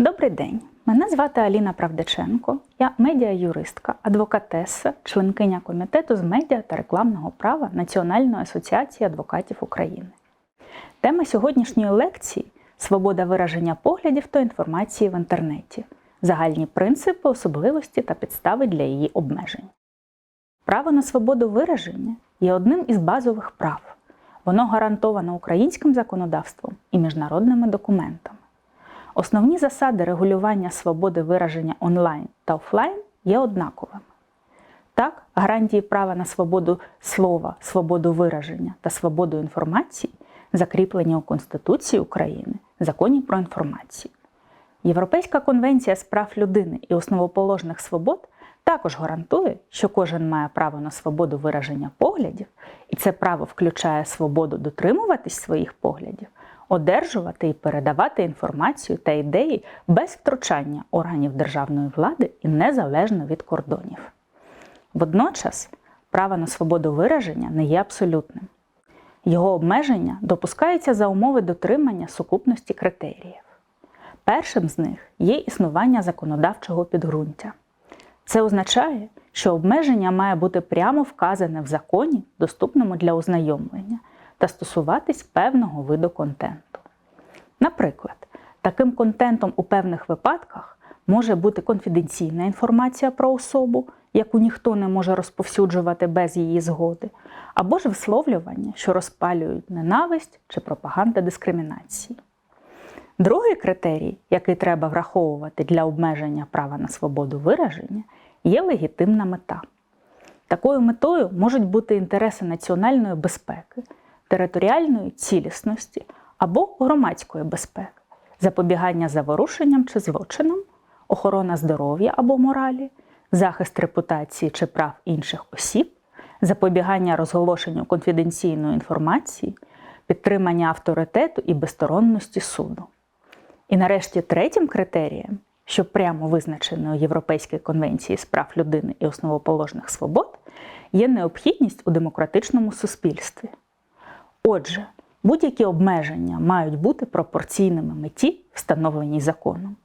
Добрий день. Мене звати Аліна Правдиченко. Я медіа-юристка, адвокатеса, членкиня комітету з медіа та рекламного права Національної асоціації адвокатів України. Тема сьогоднішньої лекції свобода вираження поглядів та інформації в інтернеті, загальні принципи, особливості та підстави для її обмежень. Право на свободу вираження є одним із базових прав. Воно гарантовано українським законодавством і міжнародними документами. Основні засади регулювання свободи вираження онлайн та офлайн є однаковими. Так, гарантії права на свободу слова, свободу вираження та свободу інформації закріплені у Конституції України, законі про інформацію. Європейська конвенція з прав людини і основоположних свобод також гарантує, що кожен має право на свободу вираження поглядів, і це право включає свободу дотримуватись своїх поглядів, одержувати і передавати інформацію та ідеї без втручання органів державної влади і незалежно від кордонів. Водночас право на свободу вираження не є абсолютним. Його обмеження допускаються за умови дотримання сукупності критеріїв. Першим з них є існування законодавчого підґрунтя. Це означає, що обмеження має бути прямо вказане в законі, доступному для ознайомлення, та стосуватись певного виду контенту. Наприклад, таким контентом у певних випадках може бути конфіденційна інформація про особу, яку ніхто не може розповсюджувати без її згоди, або ж висловлювання, що розпалюють ненависть чи пропаганда дискримінації. Другий критерій, який треба враховувати для обмеження права на свободу вираження, є легітимна мета. Такою метою можуть бути інтереси національної безпеки, територіальної цілісності або громадської безпеки, запобігання заворушенням чи злочинам, охорона здоров'я або моралі, захист репутації чи прав інших осіб, запобігання розголошенню конфіденційної інформації, підтримання авторитету і безсторонності суду. І нарешті третім критерієм, що прямо визначено у Європейській конвенції з прав людини і основоположних свобод, є необхідність у демократичному суспільстві. Отже, будь-які обмеження мають бути пропорційними меті, встановленій законом,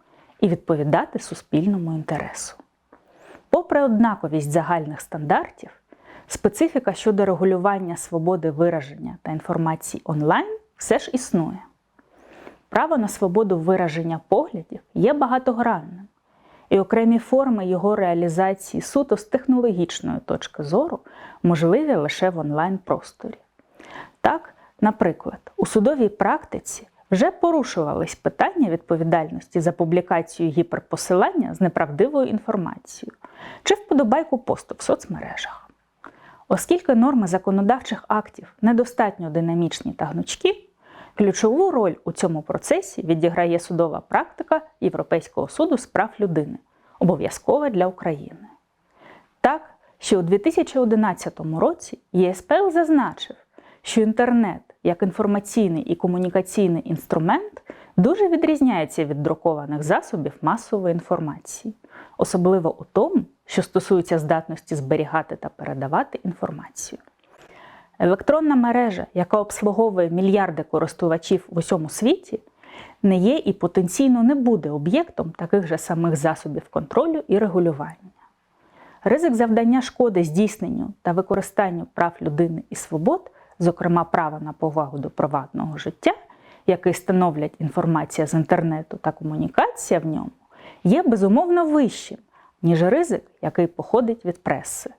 і відповідати суспільному інтересу. Попри однаковість загальних стандартів, специфіка щодо регулювання свободи вираження та інформації онлайн все ж існує. Право на свободу вираження поглядів є багатогранним, і окремі форми його реалізації суто з технологічної точки зору можливі лише в онлайн-просторі. Так, наприклад, у судовій практиці вже порушувались питання відповідальності за публікацію гіперпосилання з неправдивою інформацією чи вподобайку посту в соцмережах. Оскільки норми законодавчих актів недостатньо динамічні та гнучкі, ключову роль у цьому процесі відіграє судова практика Європейського суду з прав людини, обов'язкова для України. Так, ще у 2011 році ЄСПЛ зазначив, що інтернет як інформаційний і комунікаційний інструмент дуже відрізняється від друкованих засобів масової інформації, особливо у тому, що стосується здатності зберігати та передавати інформацію. Електронна мережа, яка обслуговує мільярди користувачів в усьому світі, не є і потенційно не буде об'єктом таких же самих засобів контролю і регулювання. Ризик завдання шкоди здійсненню та використанню прав людини і свобод, зокрема права на повагу до приватного життя, який становлять інформація з інтернету та комунікація в ньому, є безумовно вищим, ніж ризик, який походить від преси.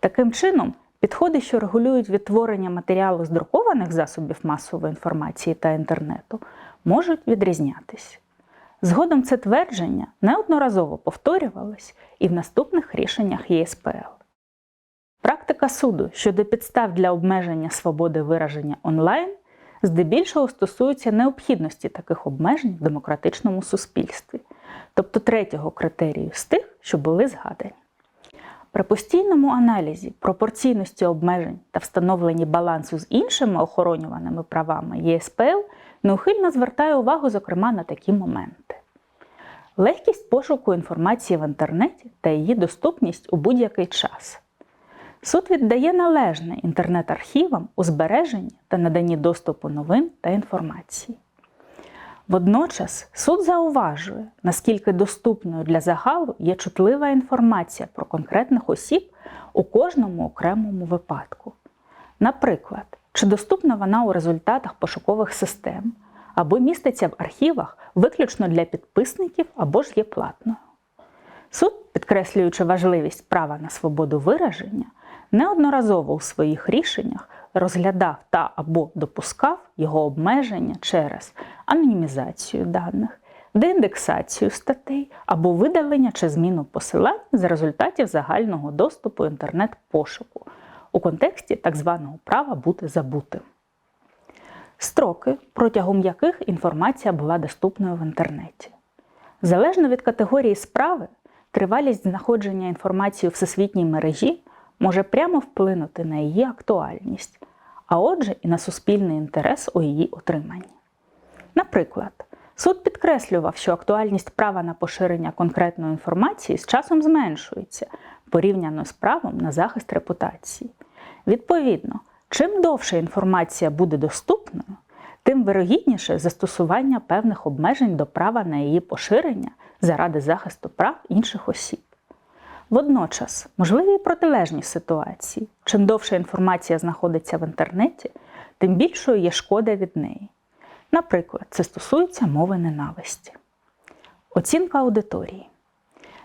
Таким чином, Підходи, що регулюють відтворення матеріалу з друкованих засобів масової інформації та інтернету, можуть відрізнятись. Згодом це твердження неодноразово повторювалось і в наступних рішеннях ЄСПЛ. Практика суду щодо підстав для обмеження свободи вираження онлайн здебільшого стосується необхідності таких обмежень в демократичному суспільстві, тобто третього критерію з тих, що були згадані. При постійному аналізі пропорційності обмежень та встановленні балансу з іншими охоронюваними правами ЄСПЛ неухильно звертає увагу, зокрема, на такі моменти. Легкість пошуку інформації в інтернеті та її доступність у будь-який час. Суд віддає належне інтернет-архівам у збереженні та наданні доступу новин та інформації. Водночас суд зауважує, наскільки доступною для загалу є чутлива інформація про конкретних осіб у кожному окремому випадку. Наприклад, чи доступна вона у результатах пошукових систем, або міститься в архівах виключно для підписників або ж є платною. Суд, підкреслюючи важливість права на свободу вираження, неодноразово у своїх рішеннях розглядав та або допускав його обмеження через анонімізацію даних, деіндексацію статей або видалення чи зміну посилань за результатів загального доступу інтернет-пошуку у контексті так званого права бути забутим. Строки, протягом яких інформація була доступною в інтернеті. Залежно від категорії справи, тривалість знаходження інформації у всесвітній мережі може прямо вплинути на її актуальність, а отже, і на суспільний інтерес у її отриманні. Наприклад, суд підкреслював, що актуальність права на поширення конкретної інформації з часом зменшується порівняно з правом на захист репутації. Відповідно, чим довше інформація буде доступною, тим вирогідніше застосування певних обмежень до права на її поширення заради захисту прав інших осіб. Водночас, можливі і протилежні ситуації. Чим довше інформація знаходиться в інтернеті, тим більшою є шкода від неї. Наприклад, це стосується мови ненависті. Оцінка аудиторії.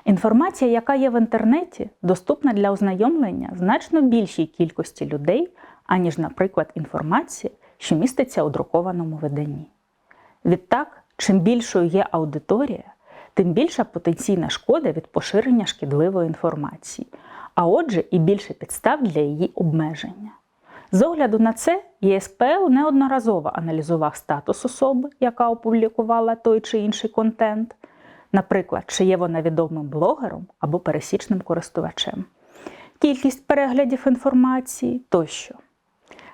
Інформація, яка є в інтернеті, доступна для ознайомлення значно більшій кількості людей, аніж, наприклад, інформація, що міститься у друкованому виданні. Відтак, чим більшою є аудиторія, тим більша потенційна шкода від поширення шкідливої інформації, а отже, і більше підстав для її обмеження. З огляду на це, ЄСПЛ неодноразово аналізував статус особи, яка опублікувала той чи інший контент, наприклад, чи є вона відомим блогером або пересічним користувачем, кількість переглядів інформації тощо.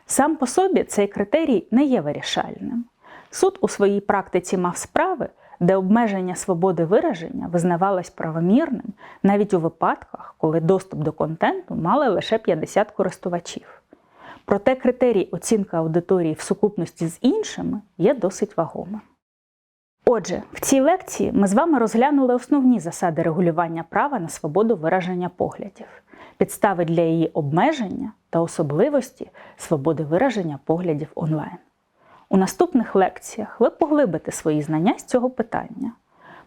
Сам по собі цей критерій не є вирішальним. Суд у своїй практиці мав справи, де обмеження свободи вираження визнавалось правомірним навіть у випадках, коли доступ до контенту мали лише 50 користувачів. Проте критерій оцінки аудиторії в сукупності з іншими є досить вагомим. Отже, в цій лекції ми з вами розглянули основні засади регулювання права на свободу вираження поглядів, підстави для її обмеження та особливості свободи вираження поглядів онлайн. У наступних лекціях ви поглибите свої знання з цього питання.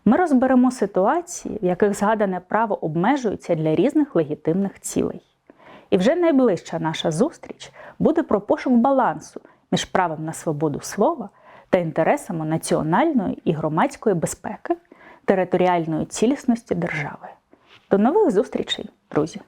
Ми розберемо ситуації, в яких згадане право обмежується для різних легітимних цілей. І вже найближча наша зустріч буде про пошук балансу між правом на свободу слова та інтересами національної і громадської безпеки, територіальної цілісності держави. До нових зустрічей, друзі!